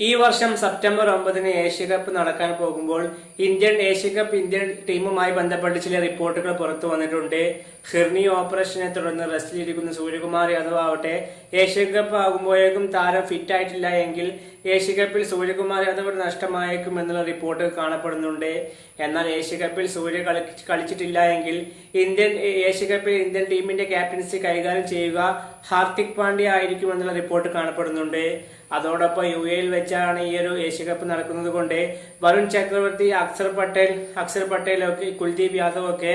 ഈ വർഷം സെപ്റ്റംബർ ഒമ്പതിന് ഏഷ്യ കപ്പ് നടക്കാൻ പോകുമ്പോൾ ഇന്ത്യൻ ഏഷ്യ കപ്പ് ഇന്ത്യൻ ടീമുമായി ബന്ധപ്പെട്ട് ചില റിപ്പോർട്ടുകൾ പുറത്തു വന്നിട്ടുണ്ട്. ഹിർണി ഓപ്പറേഷനെ തുടർന്ന് റെസ്റ്റിലിരിക്കുന്ന സൂര്യകുമാർ യാദവ് ആവട്ടെ ഏഷ്യ കപ്പ് ആകുമ്പോഴേക്കും താരം ഫിറ്റ് ആയിട്ടില്ല എങ്കിൽ ഏഷ്യ കപ്പിൽ സൂര്യകുമാർ യാദവ് നഷ്ടമായേക്കും എന്നുള്ള റിപ്പോർട്ട് കാണപ്പെടുന്നുണ്ട്. എന്നാൽ ഏഷ്യ കപ്പിൽ സൂര്യ കളി- കളിച്ചിട്ടില്ല എങ്കിൽ ഇന്ത്യൻ ഏഷ്യ കപ്പിൽ ഇന്ത്യൻ ടീമിന്റെ ക്യാപ്റ്റൻസി കൈകാര്യം ചെയ്യുക ഹാർദിക് പാണ്ഡ്യ ആയിരിക്കും എന്നുള്ള റിപ്പോർട്ട് കാണപ്പെടുന്നുണ്ട്. അതോടൊപ്പം യു എയിൽ വെച്ചാണ് ഈ ഒരു ഏഷ്യ കപ്പ് നടക്കുന്നത് കൊണ്ട് വരുൺ ചക്രവർത്തി അക്സർ പട്ടേൽ അക്സർ പട്ടേൽ ഒക്കെ കുൽദീപ് യാദവ് ഒക്കെ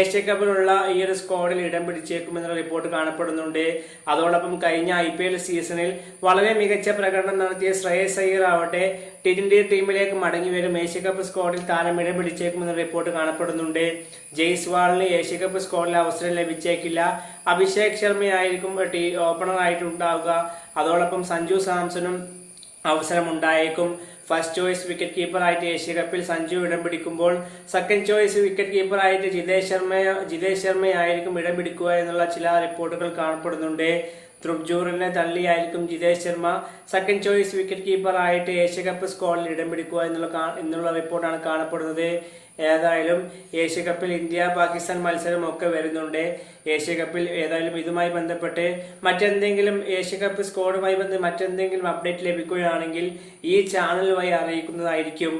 ഏഷ്യ കപ്പിലുള്ള ഈ ഒരു സ്ക്വാഡിൽ ഇടം പിടിച്ചേക്കുമെന്നുള്ള റിപ്പോർട്ട് കാണപ്പെടുന്നുണ്ട്. അതോടൊപ്പം കഴിഞ്ഞ ഐ പി എൽ സീസണിൽ വളരെ മികച്ച പ്രകടനം നടത്തിയ ശ്രേയസ് അയ്യർ ആവട്ടെ ടി ട്വന്റി ടീമിലേക്ക് മടങ്ങി വരും ഏഷ്യ കപ്പ് സ്ക്വാഡിൽ താരം ഇടം പിടിച്ചേക്കുമെന്ന റിപ്പോർട്ട് കാണപ്പെടുന്നുണ്ട്. ജയ്സ്വാളിന് ഏഷ്യ കപ്പ് സ്ക്വാഡിൽ അവസരം ലഭിച്ചേക്കില്ല. അഭിഷേക് ശർമ്മയായിരിക്കും ഓപ്പണർ ആയിട്ടുണ്ടാവുക. അതോടൊപ്പം സഞ്ജു സാംസണും അവസരമുണ്ടായേക്കും. ഫസ്റ്റ് ചോയ്സ് വിക്കറ്റ് കീപ്പറായിട്ട് ഏഷ്യ കപ്പിൽ സഞ്ജു ഇടം പിടിക്കുമ്പോൾ സെക്കൻഡ് ചോയ്സ് വിക്കറ്റ് കീപ്പറായിട്ട് ജിതേഷ് ശർമ്മ ജിതേഷ് ശർമ്മയായിരിക്കും ഇടം പിടിക്കുക എന്നുള്ള ചില റിപ്പോർട്ടുകൾ കാണപ്പെടുന്നുണ്ട്. ധ്രുവ്ജൂറിനെ തള്ളിയായിരിക്കും Jitesh Sharma. Second choice wicket Asia cup സ്ക്വാഡിൽ ഇടം പിടിക്കുക എന്നുള്ള എന്നുള്ള റിപ്പോർട്ടാണ് കാണപ്പെടുന്നത്. ഏതായാലും ഏഷ്യ കപ്പിൽ ഇന്ത്യ പാകിസ്ഥാൻ മത്സരം ഒക്കെ വരുന്നുണ്ട്. ഏഷ്യ കപ്പിൽ ഏതായാലും ഇതുമായി ബന്ധപ്പെട്ട് മറ്റെന്തെങ്കിലും ഏഷ്യ കപ്പ് സ്കോഡുമായി ബന്ധപ്പെട്ട് മറ്റെന്തെങ്കിലും അപ്ഡേറ്റ് ലഭിക്കുകയാണെങ്കിൽ ഈ ചാനൽ വഴി അറിയിക്കുന്നതായിരിക്കും.